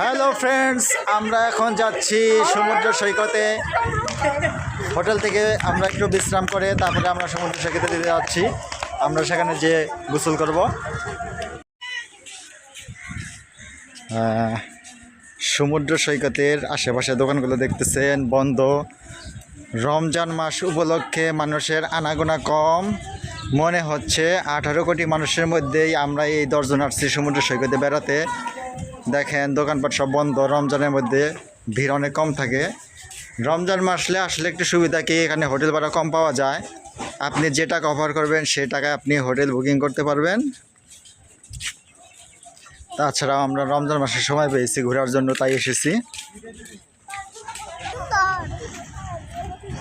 Hello friends আমরা এখন যাচ্ছি সমুদ্র সৈকতে। হোটেল থেকে আমরা একটু বিশ্রাম করে তারপরে আমরা সমুদ্র সৈকতে দিতে যাচ্ছি। আমরা সেখানে যে গোসল করব। সমুদ্র সৈকতের আশেপাশে দোকানগুলো দেখতেছেন, বন্ধ। রমজান মাস উপলক্ষে মানুষের আনাগোনা কম। মনে হচ্ছে আঠারো কোটি মানুষের মধ্যেই আমরা এই দশজন আসছি সমুদ্র সৈকতে বেড়াতে। দেখেন, দোকানপাট সব বন্ধ। রমজানের মধ্যে ভিড় অনেক কম থাকে। রমজান মাসলে আসলে একটু সুবিধা কি, এখানে হোটেল ভাড়া কম পাওয়া যায়। আপনি যে টাকা অফার করবেন, সে টাকায় আপনি হোটেল বুকিং করতে পারবেন। তাছাড়াও আমরা রমজান মাসের সময় পেয়েছি ঘোরার জন্য, তাই এসেছি।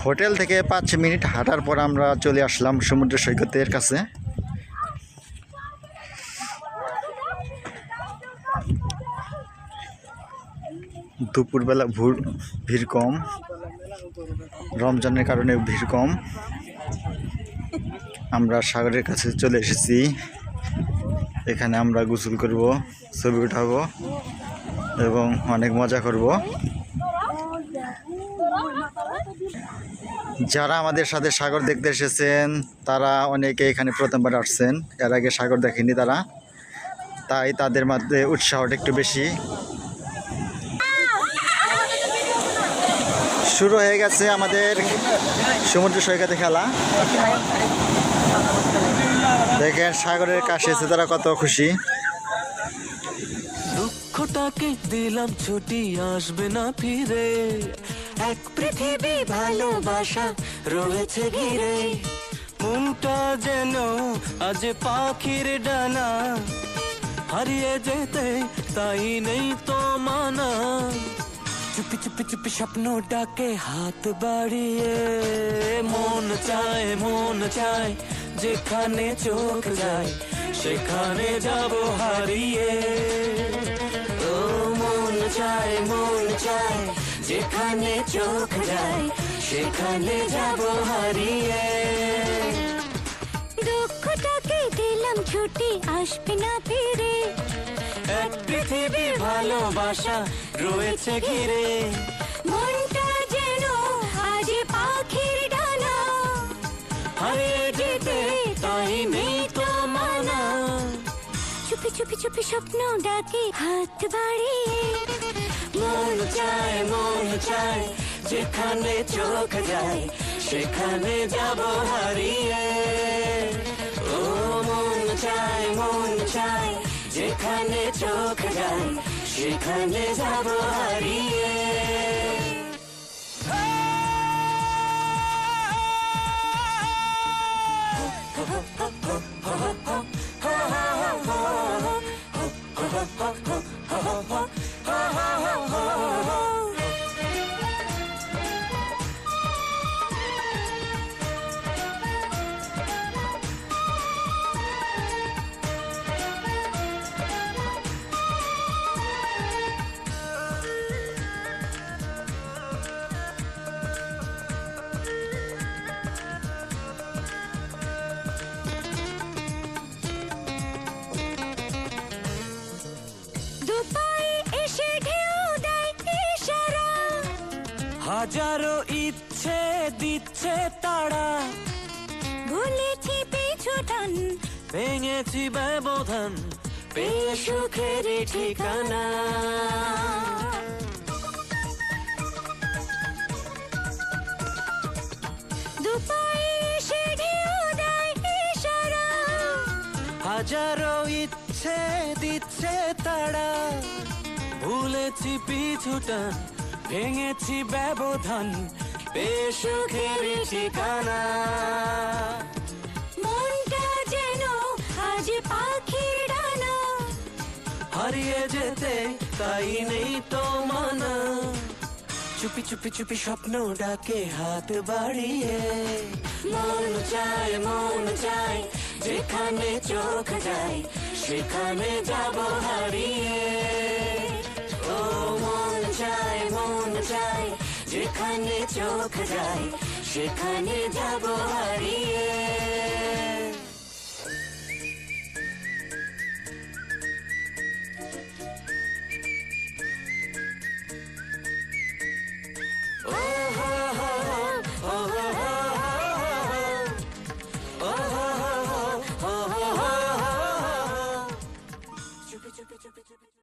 হোটেল থেকে পাঁচ মিনিট হাঁটার পর আমরা চলে আসলাম সমুদ্র সৈকতের কাছে। দুপুরবেলা ভুর ভিড় কম। রমজানের কারণে ভিড় কম। আমরা সাগরের কাছে চলে এসেছি। এখানে আমরা গোসল করব, ছবি উঠাবো এবং অনেক মজা করব। যারা আমাদের সাথে সাগর দেখতে এসেছেন, তারা অনেকে এখানে প্রথমবার আসছেন। এর আগে সাগর দেখেনি তারা। তাই তাদের মধ্যে উৎসাহটা একটু বেশি। শুরু হয়ে গেছে আমাদের সমুদ্র সৈকতে খেলা। দেখেন সাগরের কাছে তারা কত খুশি। দুঃখটাকে দিলাম, ছুটি আসবে না ফিরে। এক পৃথিবী ভালোবাসা রয়েছে ঘিরে। মনটা যেন আজ পাখির ডানা। হারিয়ে যেতে তাই নেই তো মানা। চুপি চুপি চুপি স্বপ্ন ডাকে, হাত বাড়িয়ে। মন চায় মন চায়, যেখানে চোখ যায়, সেখানে যাব হারিয়ে। ও মন চায় মন চায়, যেখানে চোখ যায়, সেখানে যাব হারিয়ে। দুঃখটাকে দিলাম ছুটি, আসবে না ফিরে। ভালোবাসা রয়েছে ঘিরে। মনটা যেন আজ পাখির ডানা। হারিয়ে যেতে তাই নেই তো মানা। চুপি চুপি চুপি স্বপ্ন ডাকে হাত বাড়িয়ে। মন চায় মন চায় যেখানে চোখ যায় সেখানে যাব হারিয়ে। ও মন চায় মন চায় যেখানে চোখ যায় সেখানে যাব হারিয়ে। হাজারো ইচ্ছে দিচ্ছে তারা। ভুলেছি পিছু টান। ভেঙেছি ব্যবধান। পেয়ে সুখের ঠিকানা। হাজারো ইচ্ছে দিচ্ছে তারা। ভুলেছি পিছুটা ভেঙেছি ব্যবধান পেয়ে সুখের ঠিকানা। মনটা যেন আজ পাখির ডানা। হারিয়ে যেতে তাই নেই তো মানা। চুপি চুপি চুপি স্বপ্ন ডাকে হাত বাড়িয়ে। মন চায় মন চায় যেখানে চোখ যায় সেখানে যাব হারিয়ে। চায় যেখানে চোখ যায় সেখানে যাব হারিয়ে।